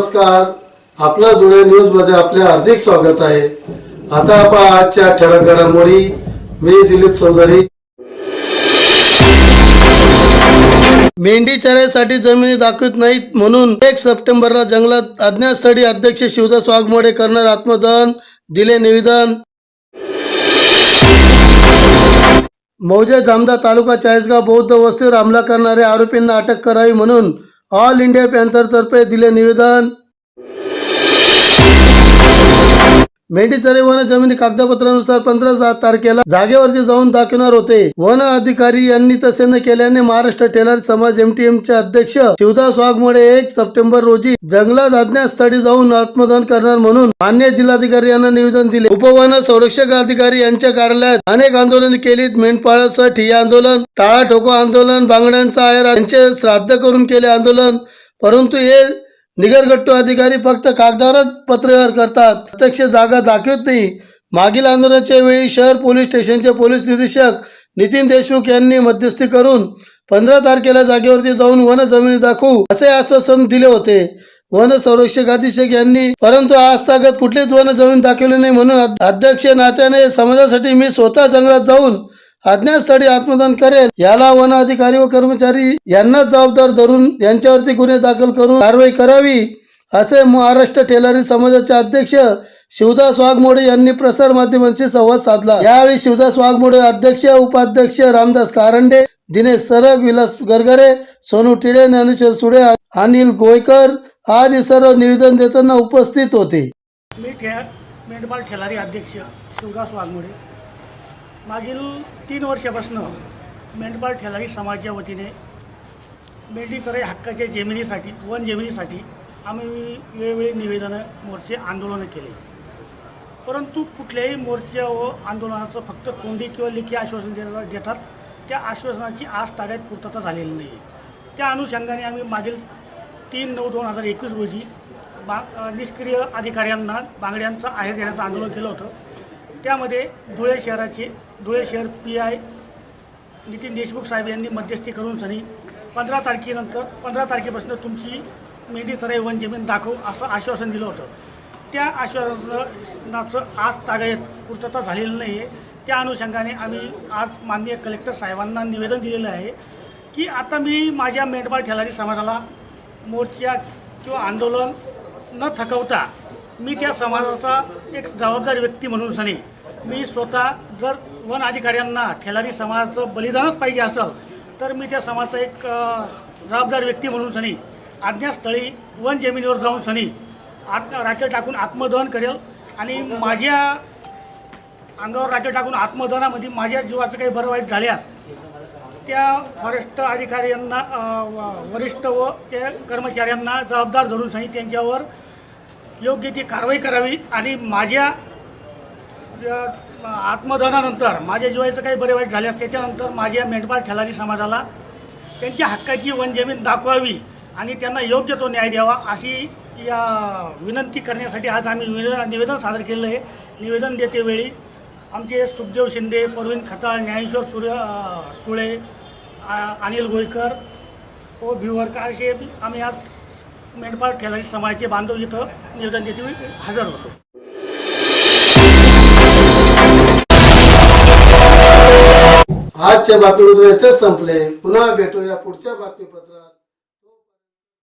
नमस्कार. आपला जुळे न्यूजमध्ये आपले हार्दिक स्वागत आहे. आता आपण आजच्या ठळक घडामोडी. मी दिलीप चौधरी. मेंढी चऱ्यासाठी जमिनी दाखवत नाहीत म्हणून एक सप्टेंबरला जंगलात अज्ञातस्थळी अध्यक्ष शिवदास वाघमोडे करणार आत्मदहन. दिले निवेदन. मौजे जामदा तालुका चाळीसगाव बौद्ध वस्तीवर हमला करणाऱ्या आरोपींना अटक करावी म्हणून ऑल इंडिया पॅन्थरतर्फे दिले निवेदन. मेंढी चरे वन जमिनी कागदपत्रानुसार पंधरा तारखेला जागेवरती जाऊन दाखवणार होते. वन अधिकारी यांनी तसे न केल्याने महाराष्ट्र टेलर समाज एमटीएम चे अध्यक्ष शिवदास वाघमोडे एक सप्टेंबर रोजी जंगलात अज्ञात स्थळी जाऊन आत्मदान करणार म्हणून मान्य जिल्हाधिकारी यांना निवेदन दिले. उपवन संरक्षक अधिकारी यांच्या कार्यालयात अनेक आंदोलन केलीत. मेंढपाळाचं ठिय्या आंदोलन टाळा ठोको आंदोलन बांगड्यांचा आहेर यांचे श्राद्ध करून केले आंदोलन. परंतु हे निगरगट्टू अधिकारी फक्त कागदावरच पत्रव्यवहार करतात. प्रत्यक्ष जागा दाखवत नाही. मागील आंदोलनाच्या वेळी शहर पोलीस स्टेशनचे पोलीस निरीक्षक नितीन देशमुख यांनी मध्यस्थी करून पंधरा तारखेला जागेवरती जाऊन वन जमिनी दाखवू असे आश्वासन दिले होते. वन संरक्षक अधीक्षक यांनी परंतु आजतागत कुठलीच वन जमीन दाखवली नाही म्हणून अध्यक्ष नात्याने समाजासाठी मी स्वतः जंगलात जाऊन अज्ञातस्थळी आत्मदान करेल. याला वन अधिकारी व कर्मचारी यांनाच जबाबदार धरून यांच्यावरती गुन्हे दाखल करून कारवाई करावी असे महाराष्ट्र टेलरी समाजाचे अध्यक्ष शिवदास वाघमोडे यांनी प्रसार माध्यमांशी संवाद साधला. यावेळी शिवदास वाघमोडे अध्यक्ष उपाध्यक्ष रामदास कारंडे दिनेश सरग विलास गरगरे सोनू टिडे ज्ञानेश्वर सुडे अनिल गोयकर आदी सर्व निवेदन देताना उपस्थित होते. मी ठे ठेलारी अध्यक्ष शिवदास वाघमोडे. मागील तीन वर्षापासून मेंढपाळ ठेलाई समाजाच्या वतीने मेंढी चराई हक्काच्या जमिनीसाठी वन जमिनीसाठी आम्ही वेळोवेळी निवेदनं मोर्चे आंदोलनं केले. परंतु कुठल्याही मोर्चा व आंदोलनाचं फक्त कोंडी किंवा लेखी आश्वासन देतात देतात त्या आश्वासनाची आज ताब्यात पूर्तता झालेली नाही. आहे त्या अनुषंगाने आम्ही मागील तीन नऊ दोन हजार एकवीस रोजी बा निष्क्रिय अधिकाऱ्यांना बांगड्यांचा आहेर देण्याचं आंदोलन केलं होतं. त्यामध्ये धुळे शहराचे धुळे शहर पी आय नितीन देशमुख साहेब यांनी मध्यस्थी करून सनी पंधरा तारखेनंतर पंधरा तारखेपासून तुमची मेंढी चराई वन जमीन दाखव असं आश्वासन दिलं होतं. त्या आश्वासनाचं आज तागायत पूर्तता झालेलं नाही आहे त्या अनुषंगाने आम्ही आज माननीय कलेक्टर साहेबांना निवेदन दिलेलं आहे की आता मी माझ्या मेंढपाळ ठेलारी समाजाला मोर्चा किंवा आंदोलन न थकवता मी त्या समाजाचा एक जबाबदार व्यक्ती म्हणून सनी. मी स्वतः जर वन अधिकाऱ्यांना ठेलारी समाजाचं बलिदानच पाहिजे असेल तर मी त्या समाजाचा एक जबाबदार व्यक्ती म्हणून सनी. आज्ञास्थळी वन जमिनीवर जाऊन सनी. आत राखेल टाकून आत्मदहन करेल आणि माझ्या अंगावर राखेल टाकून आत्मदहनामध्ये माझ्या जीवाचं काही बरं वाईट झाल्यास त्या फॉरेस्ट अधिकाऱ्यांना व- वरिष्ठ व त्या कर्मचाऱ्यांना जबाबदार धरून सनी त्यांच्यावर योग्य ती कारवाई करावी आणि माझ्या आत्मदानानंतर माझ्या जीवाचं काही बरे वाईट झाल्यास त्याच्यानंतर माझ्या मेंढपाळ ठेलारी समाजाला त्यांच्या हक्काची वनजमीन दाखवावी आणि त्यांना योग्य तो न्याय द्यावा अशी या विनंती करण्यासाठी आज आम्ही निवेदन निवेदन सादर केलेलं आहे. निवेदन देतेवेळी आमचे सुखदेव शिंदे परवीन खताळ ज्ञानेश्वर सूर्य सुळे आ- अनिल गोयकर व भिवरकर असे आम्ही आज मेंढपाळ ठेलारी समाजाचे बांधव इथं निवेदन देते हजर होतो. आजच्या बातमीपत्र इथेच संपले. पुन्हा भेटूया पुढच्या बातमीपत्र